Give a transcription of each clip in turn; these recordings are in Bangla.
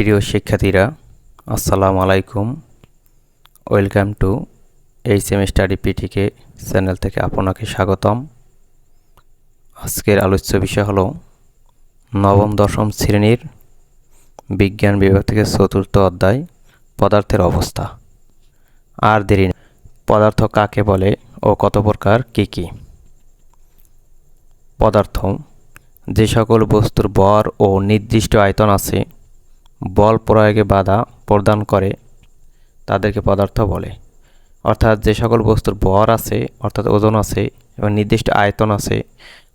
প্রিয় শিক্ষার্থীরা, আসসালামু আলাইকুম। Welcome to H M study PTK channel থেকে আপনাকে স্বাগতম। আজকের আলোচ্য বিষয় হলো নবম, দশম শ্রেণির বিজ্ঞান বিভাগ থেকে চতুর্থ অধ্যায় পদার্থের অবস্থা। আর দেরি পদার্থ কাকে বলে ও কত প্রকার, কী কী? পদার্থ, যে সকল বস্তুর বর ও নির্দিষ্ট আয়তন আছে বল প্রয়োগে বাধা প্রদান করে, তাদেরকে পদার্থ বলে। অর্থাৎ যে সকল বস্তুর ভর আছে, অর্থাৎ ওজন আছে এবং নির্দিষ্ট আয়তন আছে,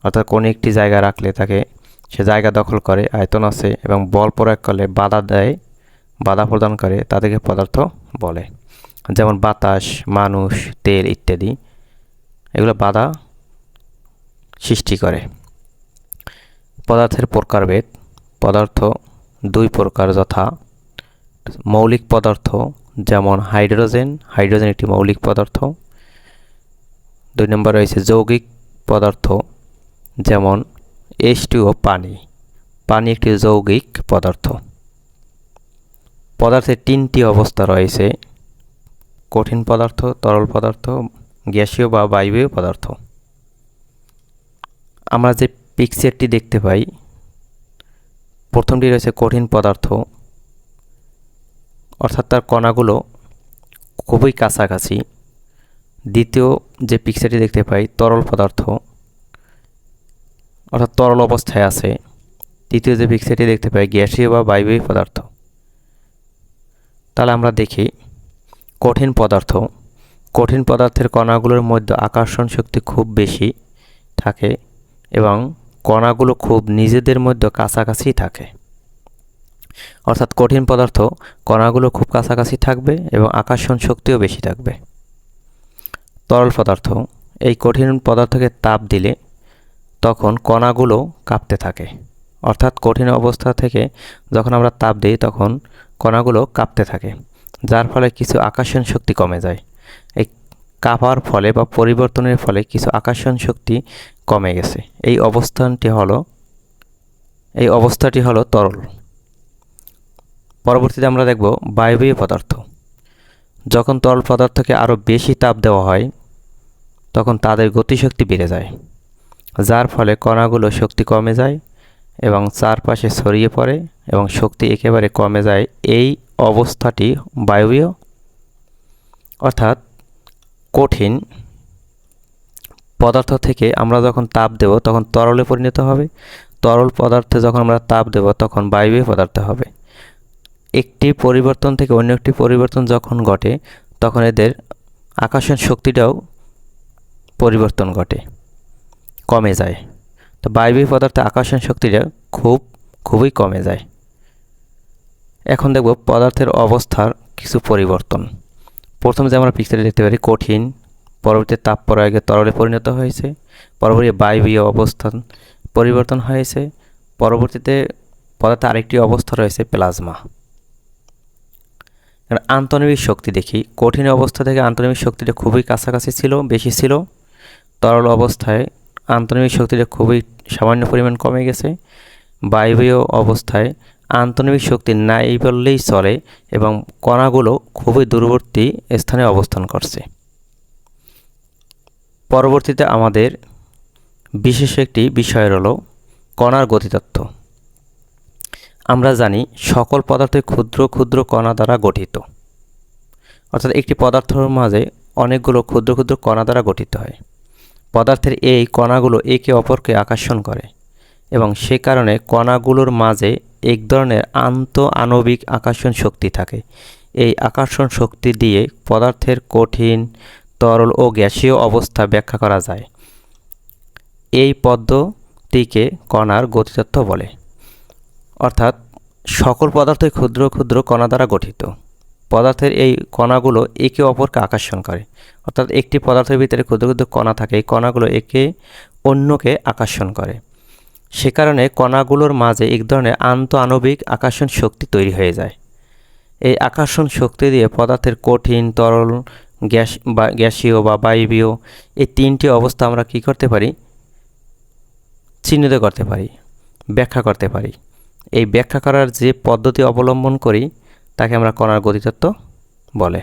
অর্থাৎ কোনো একটি জায়গা রাখলে তাকে সে জায়গা দখল করে, আয়তন আছে এবং বল প্রয়োগ করলে বাধা দেয়, বাধা প্রদান করে, তাদেরকে পদার্থ বলে। যেমন বাতাস, মানুষ, তেল ইত্যাদি, এগুলো বাধা সৃষ্টি করে। পদার্থের প্রকারভেদ, পদার্থ দুই প্রকার যথা। মৌলিক পদার্থ যেমন হাইড্রোজেন হাইড্রোজেন একটি মৌলিক পদার্থ। দুই নম্বর রয়েছে যৌগিক পদার্থ যেমন এইচ ও পানি। পানি একটি যৌগিক পদার্থ। পদার্থের তিনটি অবস্থা রয়েছে। কঠিন পদার্থ, তরল পদার্থ, গ্যাসীয় বা বায়বীয় পদার্থ। আমরা যে পিকচারটি দেখতে পাই প্রথমটি রয়েছে কঠিন পদার্থ। অর্থাৎ তার কণাগুলো খুবই কাছাকাছি। দ্বিতীয় যে পিকচারটি দেখতে পাই, তরল পদার্থ। অর্থাৎ তরল অবস্থায় আছে। তৃতীয় যে পিকচারটি দেখতে পাই, গ্যাসীয় বা বায়বীয় পদার্থ। তাহলে আমরা দেখি, কঠিন পদার্থ। কঠিন পদার্থের কণাগুলোর মধ্যে আকর্ষণ শক্তি খুব বেশি থাকে এবং কণাগুলো খুব নিজেদের মধ্যে কাছাকাছি থাকে। অর্থাৎ কঠিন পদার্থ কণাগুলো খুব কাছাকাছি থাকবে এবং আকর্ষণ শক্তিও বেশি থাকবে। তরল পদার্থ, এই কঠিন পদার্থকে তাপ দিলে তখন কণাগুলো কাঁপতে থাকে। অর্থাৎ কঠিন অবস্থা থেকে যখন আমরা তাপ দিই তখন কণাগুলো কাঁপতে থাকে, যার ফলে কিছু আকর্ষণ শক্তি কমে যায়। এই কাঁপার ফলে বা পরিবর্তনের ফলে কিছু আকর্ষণ শক্তি কমে গেছে। এই অবস্থানটি হলো, এই অবস্থাটি হলো তরল। পরবর্তীতে আমরা দেখব বায়বীয় পদার্থ। যখন তরল পদার্থকে আরও বেশি তাপ দেওয়া হয়, তখন তাদের গতিশক্তি বেড়ে যায়, যার ফলে কণাগুলো শক্তি কমে যায় এবং চারপাশে ছড়িয়ে পড়ে এবং শক্তি একেবারে কমে যায়। এই অবস্থাটি বায়বীয়, অর্থাৎ কঠিন পদার্থ থেকে আমরা যখন তাপ দেব, তখন তরলে পরিণত হবে। তরল পদার্থে যখন আমরা তাপ দেব, তখন বায়বীয় পদার্থ হবে। একটি পরিবর্তন থেকে অন্য একটি পরিবর্তন যখন ঘটে, তখন এদের আকর্ষণ শক্তিটাও পরিবর্তন ঘটে, কমে যায়। তো বায়বীয় পদার্থে আকর্ষণ শক্তিটা খুব, খুবই কমে যায়। এখন দেখব পদার্থের অবস্থার কিছু পরিবর্তন। প্রথমে যে আমরা পিকচারে দেখতে পারি, কঠিন, পরবর্তী তাপ প্রয়োগে তরলে পরিণত হয়েছে, পরবর্তী বায়বীয় অবস্থান পরিবর্তন হয়েছে, পরবর্তীতে পদার্থে আরেকটি অবস্থা রয়েছে প্লাজমা। আন্তনবিক শক্তি দেখি, কঠিন অবস্থা থেকে আন্তনবিক শক্তিটা খুবই কাছাকাছি ছিল, বেশি ছিল, তরল অবস্থায় আন্তনবিক শক্তিটা খুবই সামান্য পরিমাণ কমে গেছে, বায়বীয় অবস্থায় আন্তনবিক শক্তি নাই বললেই চলে এবং কণাগুলো খুবই দূরবর্তী স্থানে অবস্থান করছে। পরবর্তীতে আমাদের বিশেষ একটি বিষয় হল কণার গতিতত্ত্ব। আমরা জানি সকল পদার্থ ক্ষুদ্র ক্ষুদ্র কণা দ্বারা গঠিত। অর্থাৎ একটি পদার্থের মাঝে অনেকগুলো ক্ষুদ্র ক্ষুদ্র কণা দ্বারা গঠিত হয়। পদার্থের এই কণাগুলো একে অপরকে আকর্ষণ করে এবং সে কারণে কণাগুলোর মাঝে এক ধরনের আন্ত আণবিক আকর্ষণ শক্তি থাকে। এই আকর্ষণ শক্তি দিয়ে পদার্থের কঠিন, তরল ও গ্যাসীয় অবস্থা ব্যাখ্যা করা যায়। এই পদ্ধতিকে কণার গতিতত্ত্ব বলে। অর্থাৎ, সকল পদার্থই ক্ষুদ্র ক্ষুদ্র কণা দ্বারা গঠিত। পদার্থের এই কণাগুলো একে অপরকে আকর্ষণ করে। অর্থাৎ, একটি পদার্থের ভিতরে ক্ষুদ্র ক্ষুদ্র কণা থাকে, এই কণাগুলো একে অন্যকে আকর্ষণ করে। সে কারণে কণাগুলোর মাঝে এক ধরনের আন্ত আণবিক আকর্ষণ শক্তি তৈরি হয়ে যায়। এই আকর্ষণ শক্তি দিয়ে পদার্থের কঠিন, তরল, গ্যাস বা গ্যাসীয় বা বায়বীয় এই তিনটি অবস্থা আমরা কি করতে পারি? চিহ্নিত করতে পারি, ব্যাখ্যা করতে পারি। এই ব্যাখ্যা করার যে পদ্ধতি অবলম্বন করি, তাকে আমরা কণার গতিতত্ত্ব বলে।